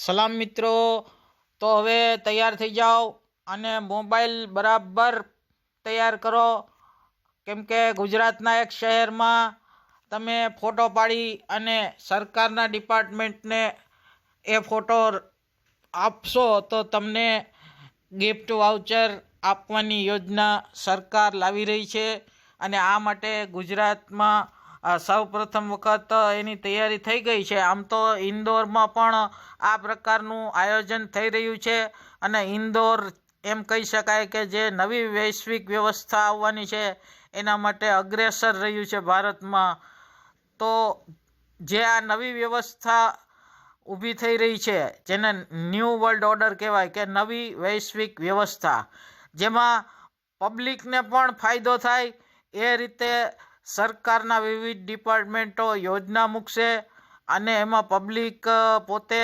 સલામ મિત્રો, તો હવે તૈયાર થઈ જાઓ અને મોબાઈલ બરાબર તૈયાર કરો. કેમ કે ગુજરાતના એક શહેરમાં તમે ફોટો પાડી અને સરકારના ડિપાર્ટમેન્ટને એ ફોટો આપશો તો તમને ગિફ્ટ વાઉચર આપવાની યોજના સરકાર લાવી રહી છે. અને આ માટે ગુજરાતમાં સૌ પ્રથમ વખત એની તૈયારી થઈ ગઈ છે. આમ તો ઇન્દોરમાં પણ આ પ્રકારનું આયોજન થઈ રહ્યું છે અને ઇન્દોર એમ કહી શકાય કે જે નવી વૈશ્વિક વ્યવસ્થા આવવાની છે, એના માટે અગ્રેસર રહ્યું છે ભારતમાં. તો જે આ નવી વ્યવસ્થા ઊભી થઈ રહી છે, જેને ન્યૂ વર્લ્ડ ઓર્ડર કહેવાય કે નવી વૈશ્વિક વ્યવસ્થા, જેમાં પબ્લિકને પણ ફાયદો થાય, એ રીતે સરકારના વિવિધ ડિપાર્ટમેન્ટો યોજના મૂકશે અને એમાં પબ્લિક પોતે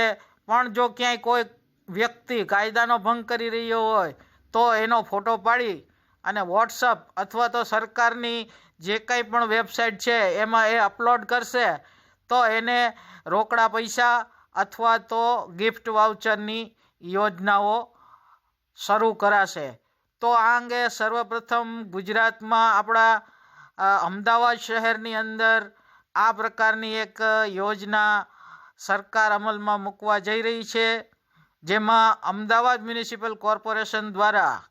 પણ જો ક્યાંય કોઈ વ્યક્તિ કાયદાનો ભંગ કરી રહ્યો હોય, તો એનો ફોટો પાડી અને વોટ્સઅપ અથવા તો સરકારની જે કંઈ પણ વેબસાઇટ છે, એમાં એ અપલોડ કરશે, તો એને રોકડા પૈસા અથવા તો ગિફ્ટ વાઉચરની યોજનાઓ શરૂ કરાશે. તો આ અંગે સર્વપ્રથમ ગુજરાતમાં આપણા અમદાવાદ શહેરની અંદર આ પ્રકારની એક યોજના સરકાર અમલમાં મૂકવા જઈ રહી છે, જેમાં અમદાવાદ મ્યુનિસિપલ કોર્પોરેશન દ્વારા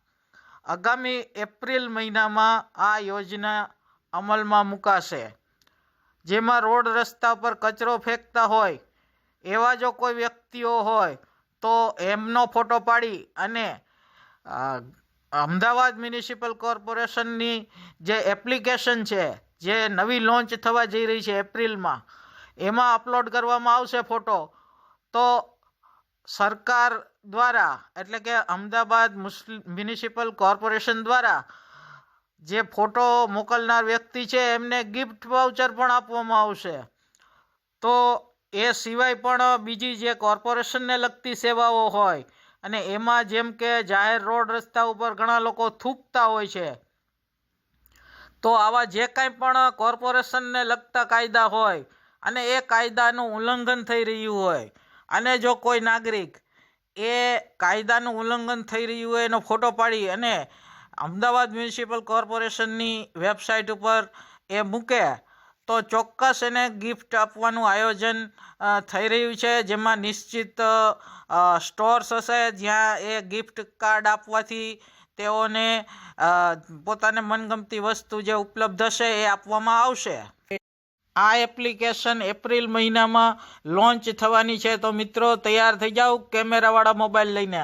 આગામી એપ્રિલ મહિનામાં આ યોજના અમલમાં મુકાશે. જેમાં રોડ રસ્તા પર કચરો ફેંકતા હોય, એવા જો કોઈ વ્યક્તિઓ હોય, તો એમનો ફોટો પાડી અને અમદાવાદ મ્યુનિસિપલ કોર્પોરેશનની જે એપ્લિકેશન છે, જે નવી લોન્ચ થવા જઈ રહી છે એપ્રિલમાં, એમાં અપલોડ કરવામાં આવશે ફોટો. તો સરકાર દ્વારા, એટલે કે અમદાવાદ મ્યુનિસિપલ કોર્પોરેશન દ્વારા જે ફોટો મોકલનાર વ્યક્તિ છે, એમને ગિફ્ટ વાઉચર પણ આપવામાં આવશે. તો એ સિવાય પણ બીજી જે કોર્પોરેશનને લગતી સેવાઓ હોય અને એમાં જેમ કે જાહેર રોડ રસ્તા ઉપર ઘણા લોકો થૂકતા હોય છે. તો આવા જે કાંઈ પણ કોર્પોરેશનને લગતા કાયદા હોય અને એ કાયદાનું ઉલ્લંઘન થઈ રહ્યું હોય અને જો કોઈ નાગરિક એ કાયદાનું ઉલ્લંઘન થઈ રહ્યું હોય, એનો ફોટો પાડી અને અમદાવાદ મ્યુનિસિપલ કોર્પોરેશનની વેબસાઇટ ઉપર એ મૂકે તો ચોક્કસ એને ગિફ્ટ આપવાનું આયોજન થઈ રહ્યું છે. જેમાં નિશ્ચિત સ્ટોર્સ હશે જ્યાં એ ગિફ્ટ કાર્ડ આપવાથી તેઓને પોતાને મનગમતી વસ્તુ જે ઉપલબ્ધ હશે એ આપવામાં આવશે. આ એપ્લિકેશન એપ્રિલ મહિનામાં લોન્ચ થવાની છે. તો મિત્રો, તૈયાર થઈ જાઓ. કેમેરાવાળા મોબાઈલ લઈને.